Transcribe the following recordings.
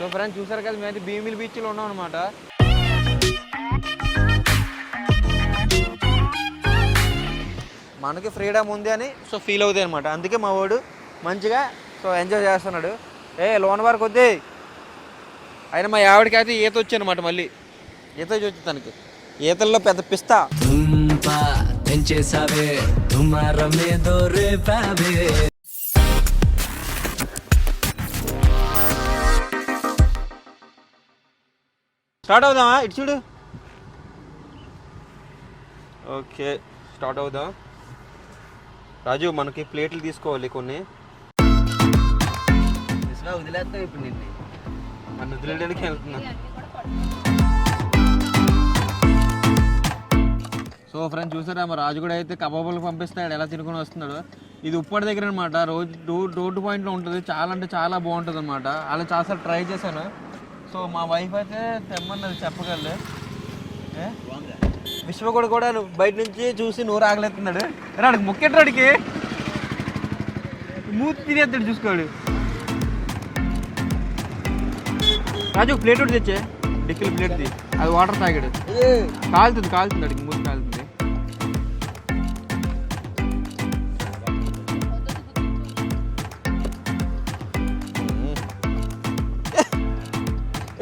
So friends చూసారు కదా మేమైతే భీమిలి బీచ్లో ఉన్నాం అనమాట మనకి ఫ్రీడమ్ ఉంది అని సో ఫీల్ అవుతాయి అనమాట అందుకే మా వాడు మంచిగా సో ఎంజాయ్ చేస్తున్నాడు. ఏ లోన్ వరకు వద్దే అయినా మా ఆవిడకి అయితే ఈత వచ్చానమాట మళ్ళీ. ఈత వచ్చి తనకి. ఈతల్లో పెద్ద పిస్తా. తుంప తెంచేసావే తుమారమే దోరే పావే స్టార్ట్ అవుదామా? ఇటు చూడు. ఓకే స్టార్ట్ అవుదాం. రాజు మనకి ప్లేట్లు తీసుకోవాలి కొన్ని. వదిలేస్తావు ఇప్పుడు నిన్ను. నన్ను వదిలేయడానికి వెళ్తున్నా. సో ఫ్రెండ్స్ చూసారా మా రాజు కూడా అయితే కబాబులు పంపిస్తాడు ఎలా తినుకొని వస్తున్నాడు. ఇది ఉప్పటి దగ్గర అనమాట రోజు రోడ్ రోడ్డు పాయింట్లో ఉంటుంది. చాలా అంటే చాలా బాగుంటుంది అనమాట అలా చాలాసార్లు ట్రై చేశాను. సో మా వైఫ్ అయితే తెమ్మన్నది చెప్పగలరు? విశ్వకుడు కూడా బయట నుంచి చూసి నూరు ఆగలేస్తున్నాడు రాడికి ముక్కెట్రాడికి మూతి తినేస్తాడు చూసుకోడు. రాజు ప్లేట్ ఒకటి తెచ్చే. డిక్కిల ప్లేట్ అది వాటర్ తాగాడు. కాలుతుంది కాలుతుంది అడిగి మూతి.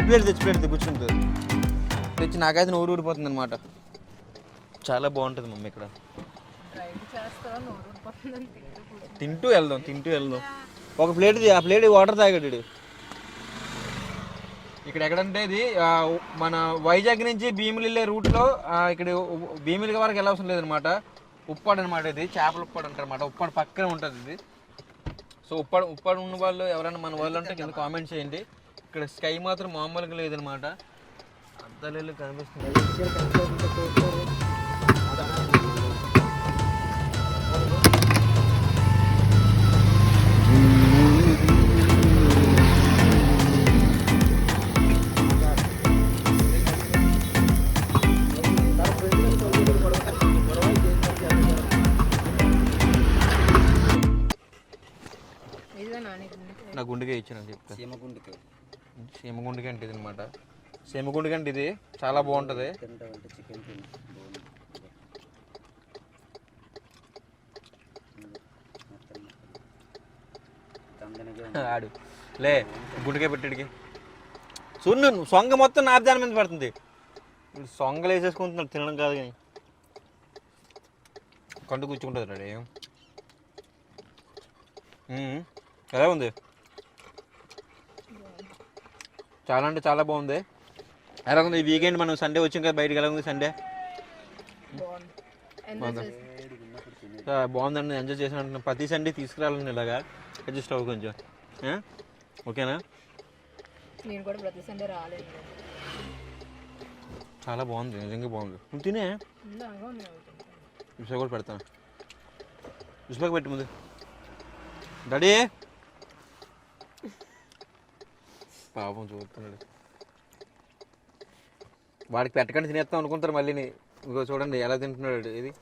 ప్లేట్ తెచ్చి ప్లేట్ కూర్చుంటుంది. తెచ్చి నాకైతే నూరు ఊరిపోతుంది అనమాట చాలా బాగుంటుంది మమ్మీ ఇక్కడ. తింటూ వెళ్దాం తింటూ వెళ్దాం. ఒక ప్లేట్ ఆ ప్లేట్ వాటర్ తాగాడు. ఇక్కడ ఎక్కడంటే ఇది మన వైజాగ్ నుంచి భీమిలి వెళ్ళే రూట్లో ఇక్కడ భీమిలి వరకు వెళ్ళవసరం లేదనమాట ఉప్పాడు అనమాట ఇది చేపల ఉప్పాడు అంటారు అనమాట ఉప్పాడు పక్కనే ఉంటుంది ఇది. సో ఉప్పాడు ఉప్పాడు ఉన్న వాళ్ళు ఎవరైనా మన వాళ్ళు ఉంటే కింద కామెంట్ చేయండి. ఇక్కడ స్కై మాత్రం మామూలుగా లేదనమాట అద్దాలు కనిపిస్తుంది సీమగుండెగా అంటే ఇది అనమాట సీమగుండెగా అంటే ఇది చాలా బాగుంటుంది. ఆడు. లే గుండెగా పెట్టాడికి. సున్ను సొంగ మొత్తం నా దాని మీద పడుతుంది. ఇప్పుడు సొంగలు వేసేసుకుంటున్నాడు తినడం కాదు కానీ. కండు కూర్చుంటుంది డాడీ. ఎలా ఉంది? చాలా అంటే చాలా బాగుంది. ఎలా ఉంది వీకెండ్ మనం సండే వచ్చాం కదా బయటికి ఎలా ఉంది సండే బాగుందండి ఎంజాయ్ చేసిన ప్రతి సండే తీసుకురావాలని ఇలాగా. అడ్జస్ట్ అవ్వ కొంచెం. ఆ? ఓకేనా? నేను కూడా ప్రతి సండే రాలేదు చాలా బాగుంది నిజంగా బాగుంది. నువ్వు తినే? విషయ కూడా పెడతాను. విషయకు పెట్టి ముందు. డాడీ పాపం చూస్తున్నాడు. వాడికి పెట్టకండి తినేస్తాం అనుకుంటారు మళ్ళీ ఇంకో చూడండి ఎలా తింటున్నాడు ఇది.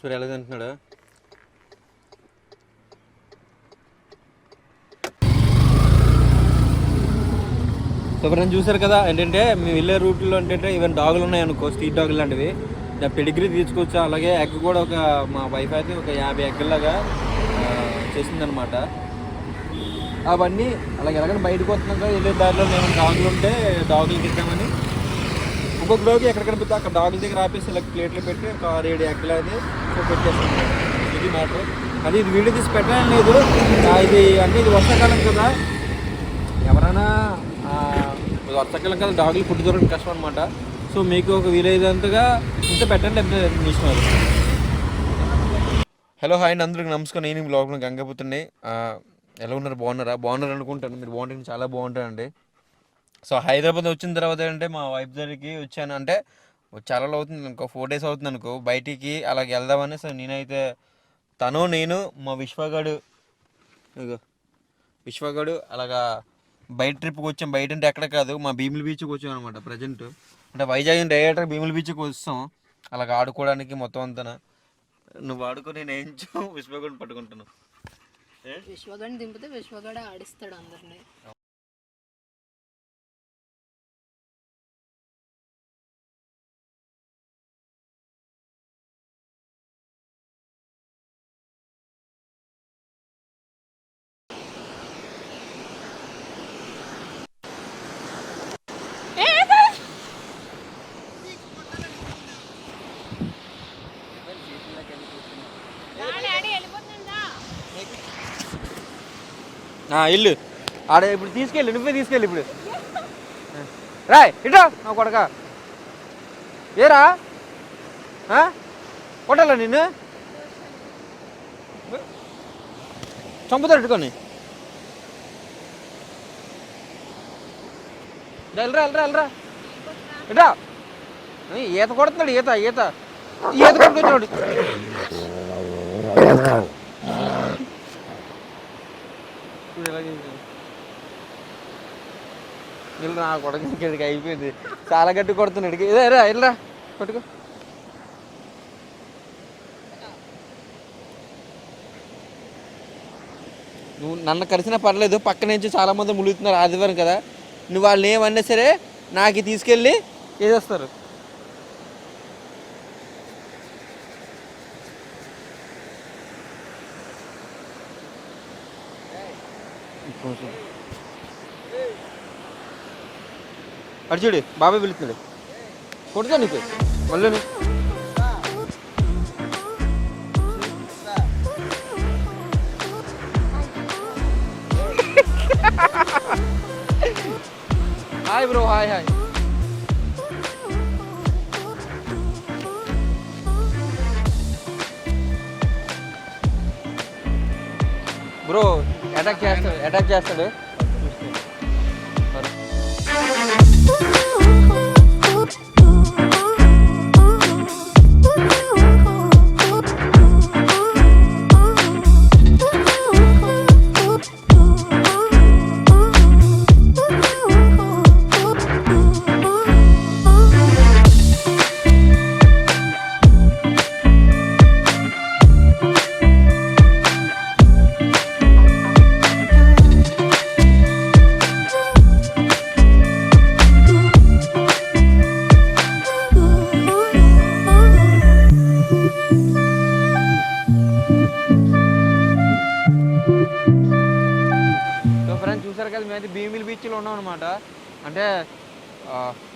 సూర్య ఎలా తింటున్నాడు? ఎవరైనా చూసారు కదా ఏంటంటే మేము వెళ్ళే రూట్లో ఏంటంటే ఈవెన్ డాగులు ఉన్నాయి అనుకో స్ట్రీట్ డాగులు లాంటివి. పెడిగ్రీ తీసుకొచ్చా అలాగే ఎగ్ కూడా ఒక మా వైఫ్ అయితే ఒక యాభై ఎగ్గల్లాగా చేసిందనమాట అవన్నీ అలాగే ఎలాగైనా బయటకు వస్తున్నాం కదా వెళ్ళే దారిలో మేము డాగులు ఉంటే డాగులు తిట్టామని ఒక్కొక్క డాగ్ ఎక్కడ కనిపిస్తే అక్కడ డాగుల దగ్గర ఆపేసి ఇలా ప్లేట్లు పెట్టి ఒక ఆరు ఏడు ఎక్కలు అది పెట్టేస్తాం ఇది మ్యాటర్ అది ఇది వీడియో తీసి పెట్టడం లేదు. ఇది అంటే ఇది వర్షాకాలం కదా. ఎవరైనా వర్షాకాలం కదా డాగులు పుట్టి దొరకడం కష్టం అనమాట సో మీకు ఒక వీలైనంతగా ఇంత పెట్టండి ఎంత మీ హలో హాయ్ అండి అందరికి నమస్కారం. నేను బ్లాగ్లో గంగపుత్రుని. ఎలా ఉన్నారు? బాగున్నారా? బాగున్నారు అనుకుంటాను. మీరు బాగుంటుంది చాలా బాగుంటారండి. సో హైదరాబాద్ వచ్చిన తర్వాత ఏంటంటే మా వైఫ్ దగ్గరికి వచ్చాను. అంటే చాలా అవుతుంది అనుకో ఫోర్ డేస్ అవుతుంది అనుకో బయటికి అలాగే వెళ్దామని. సో నేనైతే తను నేను మా విశ్వగాడు విశ్వగాడు అలాగా బయట ట్రిప్కి వచ్చాం. బయట అంటే ఎక్కడ కాదు మా భీముల బీచ్కి వచ్చాం అనమాట ప్రజెంట్ అంటే వైజాగ్ నుంచి భీముల బీచ్కి వస్తాం. అలాగ ఆడుకోవడానికి మొత్తం అంతా నువ్వు ఆడుకో నేను ఏంచు విశ్వగుడిని పట్టుకుంటాను. విశ్వగడ్ దింపితే విశ్వగడ ఆడిస్తాడు అందరినీ. ఇల్లు. ఆడ ఇప్పుడు తీసుకెళ్ళి నువ్వే తీసుకెళ్ళి ఇప్పుడు. రాయ్ ఇటా నా కొడక. ఏరా? కొట్టాలా నిన్ను? చంపుతాడు ఇట్టుకొని వెళ్ళరా వెళ్ళరా వెళ్ళరా. ఇటా ఈత కొడుతున్నాడు ఈత ఈత. ఈత కొడుతున్నాడు చూడు ఎలా చేశాడు. వీళ్ళు నా కొడక ఇక్కడికి అయిపోయింది. చాలా గట్టి కొడుతున్నాడు ఇదే రా ఇల్లరా పట్టుకో నువ్వు నన్ను కలిసినా పర్లేదు పక్క నుంచి చాలా మంది ములుగుతున్నారు ఆదివారం కదా. నువ్వు వాళ్ళని ఏమన్నా సరే నాకు తీసుకెళ్ళి ఏదేస్తారు అటు చూడు బాబాయ్ పిలుస్తున్నాడు కొడుతా నీకు మళ్ళీ hi bro hi hi bro attack చేస్తాడు అటాక్ చేస్తాడు.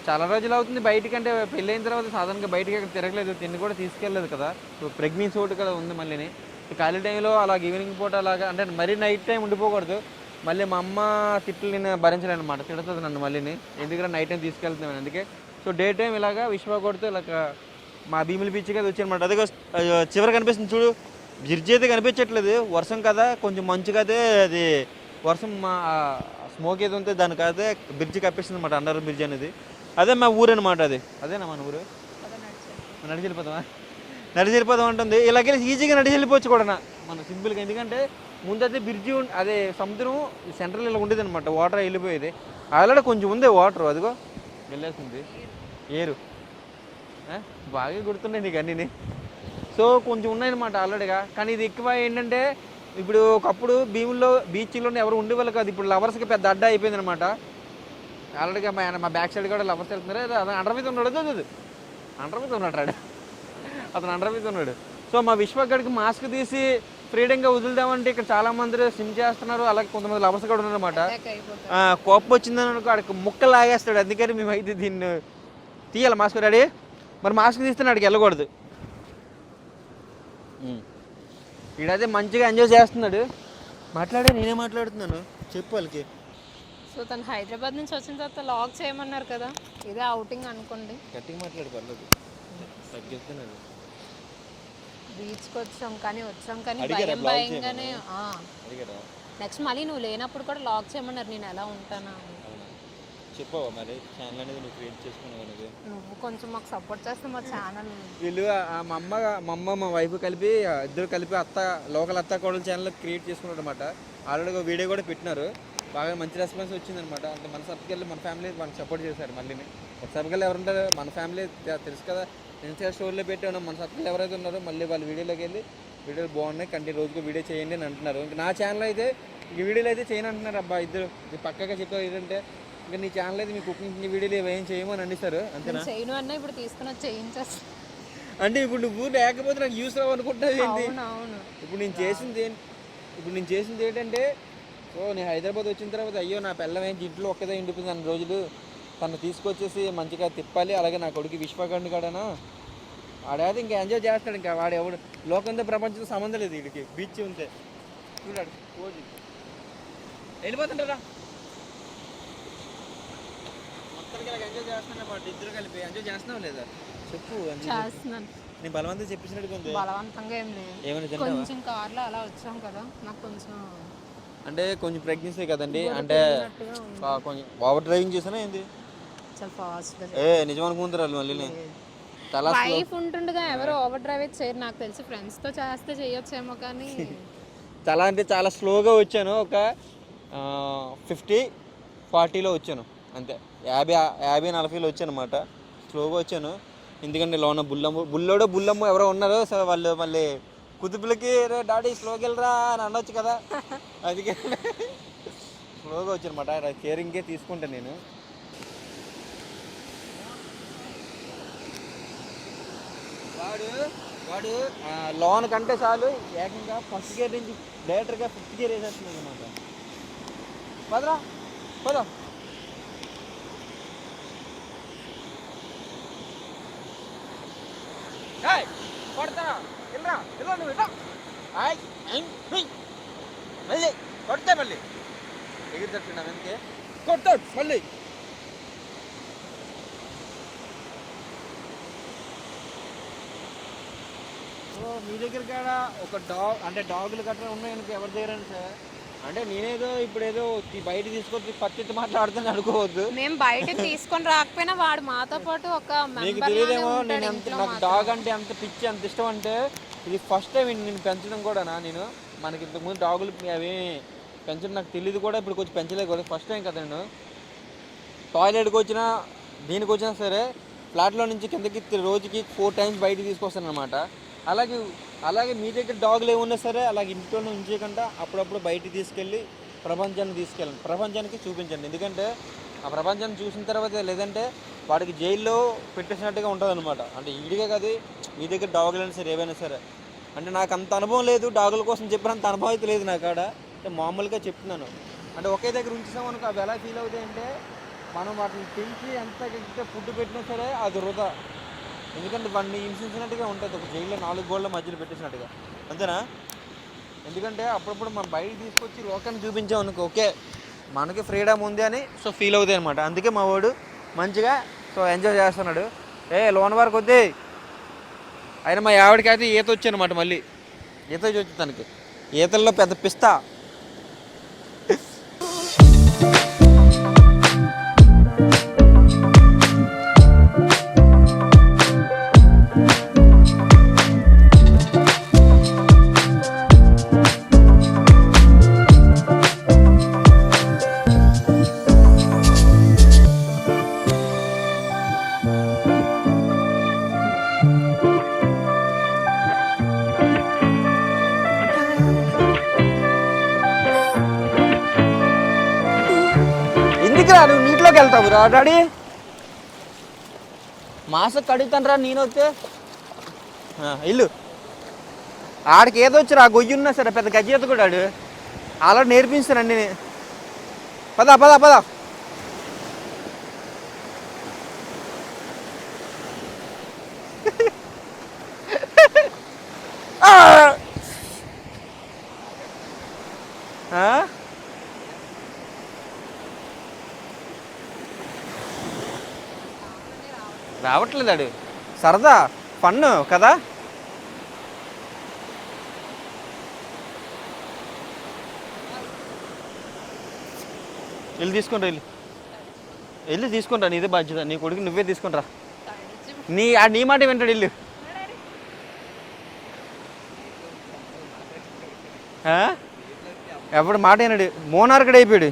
చాలా రోజులు అవుతుంది బయటికి అంటే పెళ్ళైన తర్వాత సాధారణంగా బయటికి ఎక్కడ తిరగలేదు తిండి కూడా తీసుకెళ్ళలేదు కదా. సో ప్రెగ్నెన్సీ ఒకటి కదా ఉంది మళ్ళీని. ఖాళీ టైంలో అలాగ ఈవినింగ్ పూట అలాగా అంటే మరీ నైట్ టైం ఉండిపోకూడదు. మళ్ళీ మా అమ్మ తిట్లు నేను భరించలేను అనమాట తిడుతుంది నన్ను మళ్ళీని. ఎందుకంటే నైట్ టైం తీసుకెళ్తున్నాను అందుకే సో డే టైం ఇలాగా విశ్వ కొడుతూ ఇలాగ మా భీమిలి బీచ్కి అది వచ్చానమాట అదే చివరి కనిపిస్తుంది చూడు. బ్రిడ్జ్ అయితే కనిపించట్లేదు. వర్షం కదా కొంచెం మంచిగా అదే అది. వర్షం మా స్మోక్ ఏది ఉంటే దానికైతే బ్రిడ్జి బ్రిడ్జ్ కప్పిస్తుంది అనమాట అండర్ బ్రిడ్జ్ అనేది. అదే మా ఊరు అనమాట అది. అదేనా మన ఊరు? నడిచి వెళ్ళిపోతామా నడిచి వెళ్ళిపోదాం అంటుంది ఇలాగే ఈజీగా నడిచి వెళ్ళిపోవచ్చు కూడా మన సింపుల్గా ఎందుకంటే ముందైతే బ్రిడ్జి అదే సముద్రం సెంట్రల్ ఇలా ఉండేది అనమాట వాటర్ వెళ్ళిపోయేది. ఆల్రెడీ కొంచెం ఉంది వాటర్ అదిగో. వెళ్ళేస్తుంది. ఏరు. ఆ? బాగా గుర్తున్నాయి నీకు అన్నీ సో కొంచెం ఉన్నాయన్నమాట ఆల్రెడీగా. కానీ ఇది ఎక్కువ ఏంటంటే ఇప్పుడు ఒకప్పుడు భీముల్లో బీచ్లో ఎవరు ఉండేవాళ్ళు కాదు. ఇప్పుడు లవర్స్కి పెద్ద అడ్డా అయిపోయింది అనమాట ఆల్రెడీగా మా మా బ్యాక్ సైడ్ కూడా లవర్స్ వెళ్తున్నారు. అదే అతను అండర్ మీద ఉన్నాడు. అదే అదే అండర్ మీద ఉన్నాడు రాడు అతను అండర్ మీద ఉన్నాడు. సో మా విశ్వగడికి మాస్క్ తీసి ఫ్రీడంగా వదులుదామంటే ఇక్కడ చాలా మంది సిమ్ చేస్తున్నారు. అలాగే కొంతమంది లవర్స్ కూడా ఉన్నారన్నమాట ఆ, కోపం వచ్చిందని అనుకో ఆడికి ముక్కలు లాగేస్తాడు. అందుకని మేము అయితే దీన్ని తీయాలి మాస్క్ రెడీ మరి మాస్క్ తీస్తే ఆడికి వెళ్ళకూడదు. ఈడైతే మంచిగా ఎంజాయ్ చేస్తున్నాడు. మాట్లాడే నేనే మాట్లాడుతున్నాను. చెప్పు వాళ్ళకి. సో తను హైదరాబాద్ నుంచి వచ్చిన తర్వాత లాగ్ చేయమన్నారు కదా ఇదే అవుటింగ్ అనుకోండి. గట్టిగా మాట్లాడు పర్లేదు. తగ్గిస్తున్నాడు బీచ్కి వచ్చాం కానీ వచ్చాం కానీ భయం భయంగానే అడిగారా? నెక్స్ట్ మళ్ళీ నువ్వు లేనప్పుడు కూడా లాగ్ చేయమన్నారు నేను ఎలా ఉంటానా చెప్పావా మరి? ఛానల్ అనేది నువ్వు క్రియేట్ చేసుకున్నావు అనేది నువ్వు కొంచెం మాకు సపోర్ట్ చేస్తే మా ఛానల్ వీళ్ళు ఆ మా అమ్మ మా అమ్మ మా వైఫ్ కలిపి ఇద్దరు కలిపి అత్త లోకల్ అత్త కోడలు ఛానల్ క్రియేట్ చేసుకున్నారు అనమాట ఆల్రెడీ ఒక వీడియో కూడా పెట్టినారు. బాగా మంచి రెస్పాన్స్ వచ్చిందనమాట. అంటే మన సబ్స్క్రైబ్ మన ఫ్యామిలీ మనకు సపోర్ట్ చేశారు మళ్ళీ ఒక సబ్స్క్రైబ్ ఎవరుంటారు మన ఫ్యామిలీ తెలుసు కదా. ఇన్స్టా స్టోరీలో పెట్టాను మన సబ్స్క్రైబ్ ఎవరైతే ఉన్నారో మళ్ళీ వాళ్ళ వీడియోలోకి వెళ్ళి వీడియోలు బాగున్నాయి కంటి రోజుకు వీడియో చేయండి అని అంటున్నారు. ఇంకా నా ఛానల్ అయితే ఈ వీడియోలు అయితే చేయను అంటున్నారు అబ్బా ఇద్దరు. ఇది పక్కగా చెప్పారు ఏంటంటే ఇంకా నీ ఛానల్ అయితే మీ కుకింగ్ వీడియోలు ఏం చేయము అని అందిస్తారు అంతేనా? చేయను అన్న ఇప్పుడు తీసుకుని చేయించేస్తా. అంటే ఇప్పుడు నువ్వు లేకపోతే నాకు యూస్ రావు అనుకుంటున్నావు ఏంటి? ఇప్పుడు నేను చేసింది ఏంటి ఇప్పుడు నేను చేసింది ఏంటంటే సో నేను హైదరాబాద్ వచ్చిన తర్వాత అయ్యో నా పిల్లం ఏంటి? ఇంట్లో ఒక్కదే ఉండిపోయింది అన్ని రోజులు. తను తీసుకొచ్చేసి మంచిగా తిప్పాలి. అలాగే నా కొడుకు విశ్వకండి కాడనా ఆడైతే ఇంకా ఎంజాయ్ చేస్తాడు ఇంకా. వాడు ఎవడు? లోకంతో ప్రపంచంతో సంబంధం లేదు వీడికి. బీచ్ ఉంటే. చూడాడు. రోజు వెళ్ళిపోతుంటారా మొత్తానికి ఎంజాయ్ చేస్తున్నా. ఇద్దరు కలిపి ఎంజాయ్ చేస్తున్నావు లేదా? చెప్పు చేస్తున్నాను. నేను బలవంతం చెప్పేసినట్టుగా ఉంది. బలవంతంగా ఏం లేదు. ఏమైనా కొంచెం కార్లో అలా వచ్చాం కదా. నాకు కొంచెం అంటే కొంచెం ప్రెగ్నెన్సీ కదండి. అంటే కొంచెం ఓవర్ డ్రైవింగ్ చేసానా ఏంది? చాలా ఏ నిజం అనుకుంటారు మళ్ళీ చాలా వైఫ్ ఉంటుండగా ఎవరు ఓవర్ డ్రైవ్ చేయరు. నాకు తెలిసి ఫ్రెండ్స్తో చేస్తే చేయొచ్చేమో కానీ చాలా అంటే చాలా స్లోగా వచ్చాను. ఒక ఫిఫ్టీ ఫార్టీలో వచ్చాను. అంతే. యాభై యాభై నలభైలో వచ్చాను అనమాట స్లోగా వచ్చాను. ఎందుకంటే లోన బుల్లమ్మ బుల్లోడో బుల్లమ్మ ఎవరో ఉన్నారు వాళ్ళు మళ్ళీ కుదుపులకి రే డాడీ స్లోకి వెళ్ళరా అని అనొచ్చు కదా. అందుకే స్లోగా వచ్చాను అనమాట తీసుకుంటాను నేను. వాడు వాడు లోన్ కంటే చాలు ఏకంగా ఫస్ట్ గేర్ నుంచి డైరెక్టర్గా ఫిఫ్త్ గేర్ వేసేస్తున్నాడు అనమాట పదరా పద. ఏయ్, వెళ్ళరా వెళ్ళరా నువ్వు ఇట్లా మళ్ళీ కొడతా మళ్ళీ. ఎగిరి తట్టున్నా వెనకే కొడతాడు మళ్ళీ. సో మీ దగ్గర కాడ ఒక డాగ్ అంటే డాగులు గట్రా ఉన్నాయి ఎవరి దగ్గర అయినా సార్? అంటే నేనేదో ఇప్పుడు ఏదో బయట తీసుకొచ్చి పత్తి మాట్లాడుతాను అనుకోవద్దు. మేము బయట తీసుకొని రాకపోయినా వాడు మాతో పాటు ఒక మెంబర్ తెలియదేమో నేను ఎంత నాకు డాగ్ అంటే అంత పిచ్చి అంత ఇష్టం అంటే ఇది ఫస్ట్ టైం నేను పెంచడం కూడా నేను. మనకి ఇంతకుముందు డాగులు అవి పెంచడం నాకు తెలియదు కూడా ఇప్పుడు కొంచెం పెంచలేదు కూడా ఫస్ట్ టైం కదా నేను. టాయిలెట్కి వచ్చినా దీనికి వచ్చినా సరే ఫ్లాట్లో నుంచి కిందకి రోజుకి ఫోర్ టైమ్స్ బయటికి తీసుకొస్తాను అనమాట అలాగే అలాగే మీ దగ్గర డాగులు ఏమున్నా సరే అలాగే ఇంట్లో ఉంచేయకుండా అప్పుడప్పుడు బయటికి తీసుకెళ్ళి ప్రపంచాన్ని తీసుకెళ్ళండి. ప్రపంచానికి చూపించండి. ఎందుకంటే ఆ ప్రపంచాన్ని చూసిన తర్వాత లేదంటే వాడికి జైల్లో పెట్టేసినట్టుగా ఉంటుంది అనమాట అంటే ఈడిగా కాదు మీ దగ్గర డాగులు అయినా సరే ఏవైనా సరే. అంటే నాకు అంత అనుభవం లేదు డాగుల కోసం చెప్పినంత అనుభవం అయితే లేదు నా కాడ అంటే మామూలుగా చెప్తున్నాను. అంటే ఒకే దగ్గర ఉంచేసామనుకో అవి ఎలా ఫీల్ అవుతాయి అంటే మనం వాటిని పెంచి ఎంత ఎంత ఫుడ్ పెట్టినా సరే అది వృధా. ఎందుకంటే వాడిని హింసించినట్టుగా ఉంటుంది. ఒక జైల్లో నాలుగు గోళ్ళ మధ్యలో పెట్టేసినట్టుగా. అంతేనా? ఎందుకంటే అప్పుడప్పుడు మనం బయట తీసుకొచ్చి లోకాన్ని చూపించాం అనుకో ఓకే మనకి ఫ్రీడమ్ ఉంది అని సో ఫీల్ అవుతాయి అనమాట అందుకే మా వాడు మంచిగా సో ఎంజాయ్ చేస్తున్నాడు. ఏ లోన్ వరకు వద్దే. ఆయన మా ఆవిడకి అయితే ఈత వచ్చానమాట మళ్ళీ. ఈత వచ్చి తనకి. ఈతల్లో పెద్ద పిస్తా. ఎందుకురా నువ్వు నీటిలోకి వెళ్తావు రా డాడీ? మాసకు కడుగుతాను రా నేను వస్తే. ఆ, ఇల్లు. ఆడికి ఏదో వచ్చి ఆ గొయ్యి ఉన్నా సరే పెద్ద గజ్జి కూడా ఆడు. అలా అన్ని. పద పద పద. ఆ! రావట్లేదు ఆడు సరదా పన్ను కదా? వెళ్ళి తీసుకుంటా వెళ్ళి. వెళ్ళి తీసుకుంటా నీదే బాధ్యత. నీ కొడుకు నువ్వే తీసుకుంటా నీ ఆ నీ మాట వింటాడు ఇల్లు ఎవడు మాట అయినాడు మోనార్కడ్ అయిపోయాడు.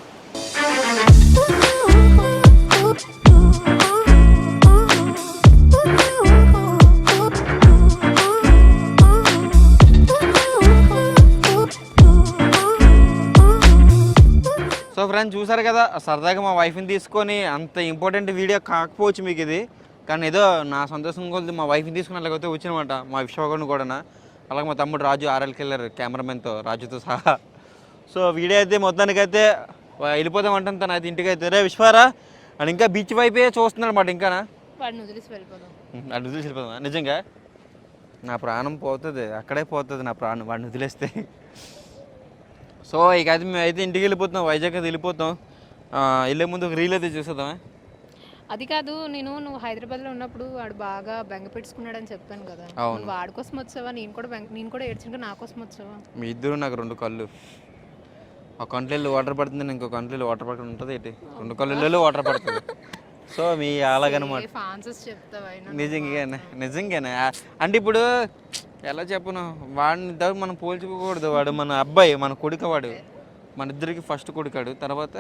ఫ్రెండ్స్ చూసారు కదా సరదాగా మా వైఫ్ని తీసుకొని అంత ఇంపార్టెంట్ వీడియో కాకపోవచ్చు మీకు ఇది. కానీ ఏదో నా సంతోషం కొద్ది మా వైఫ్ని తీసుకుని అలాగైతే వచ్చినమాట మా విశ్వగౌడ్ని కూడా అలాగే మా తమ్ముడు రాజు ఆర్ఎల్ కిల్లర్ కెమెరామెన్తో రాజుతో సహా. సో వీడియో అయితే మొత్తానికైతే వా- వెళ్ళిపోదాం అంటాను తను అయితే ఇంటికి అయితే రే విశ్వారా అని ఇంకా బీచ్ వైపే చూస్తున్నాడు అనమాట ఇంకానా వాడిని వదిలేసి వెళ్ళిపోదాం. అటు వదిలేసి వెళ్ళిపోదామా? నిజంగా? నా ప్రాణం పోతుంది అక్కడే పోతుంది నా ప్రాణం వాడిని వదిలేస్తే. సో ఇక అయితే మేము అయితే ఇంటికి వెళ్ళిపోతాం వైజాగ్ అయితే వెళ్ళిపోతాం వెళ్ళే ముందు ఒక రీల్ అయితే చూసేద్దామా? అది కాదు నేను నువ్వు హైదరాబాద్లో ఉన్నప్పుడు వాడు బాగా బెంగ పెట్టుకున్నాడని చెప్పాను కదా. నువ్వు వాడి కోసం వచ్చావా? నేను కూడా బెంగ నేను కూడా ఏడ్చింకా నా కోసం వచ్చావా? మీ ఇద్దరు నాకు రెండు కళ్ళు. ఒక కంట్రీలో వాటర్ పడుతుంది ఇంకో కంట్రీలో వాటర్ పడకుండా ఉంటుంది ఏంటి? రెండు కళ్ళల్లో వాటర్ పడుతుంది. సో మీ అలాగనమాట ఆన్సర్స్ చెప్తావా నిజంగానే. నిజంగానే అంటే ఇప్పుడు ఎలా చెప్పను వాడిని దా- మనం పోల్చుకోకూడదు. వాడు మన అబ్బాయి మన కొడుకు వాడు మన ఇద్దరికి ఫస్ట్ కొడుకాడు. తర్వాత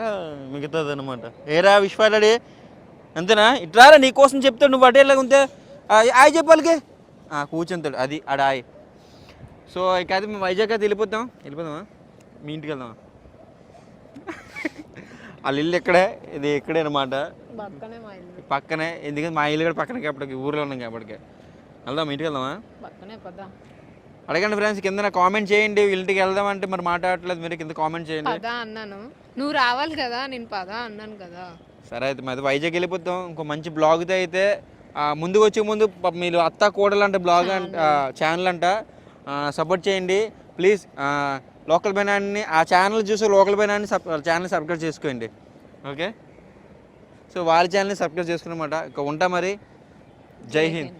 మిగతాది అనమాట ఏరా విశ్వాడాడి అంతేనా? ఇట్లారా నీ కోసం చెప్తాడు నువ్వు అటే ఎలాగ ఉంటే ఆయ చెప్పాలికి కూర్చుంటాడు. అది ఆడ ఆయ. సో ఇక అది మేము వైజాగ్ అయితే వెళ్ళిపోతాం. వెళ్ళిపోదామా? మీ ఇంటికి వెళ్దామా? వాళ్ళ ఇల్లు ఇక్కడే ఇది ఇక్కడే అనమాట పక్కనే ఎందుకంటే మా ఇల్లు కూడా పక్కనే కాబట్టి ఊర్లో ఉన్నాం కాబట్టి. వెళ్దాం ఇంటికి వెళ్దామా? అడగండి ఫ్రెండ్స్ కింద కామెంట్ చేయండి ఇంటికి వెళ్దాం అంటే మరి మాట్లాడట్లేదు మీరు కింద కామెంట్ చేయండి. పదా అన్నాను. నువ్వు రావాలి కదా నేను పదా అన్నాను కదా. సరే అయితే మరి వైజాగ్ వెళ్ళిపోతాం. ఇంకో మంచి బ్లాగ్తో అయితే ముందుకు వచ్చే ముందు మీరు అత్త కోడలు అంటే బ్లాగ్ అంట ఛానల్ అంట సపోర్ట్ చేయండి. ప్లీజ్ లోకల్ బెనాన్ని ఆ ఛానల్ చూసి లోకల్ బెనాన్ని సబ్ ఛానల్ సబ్స్క్రైబ్ చేసుకోండి. ఓకే సో వాళ్ళ ఛానల్ని సబ్స్క్రైబ్ చేసుకున్నమాట. ఇక ఉంటా మరి. జై హింద్.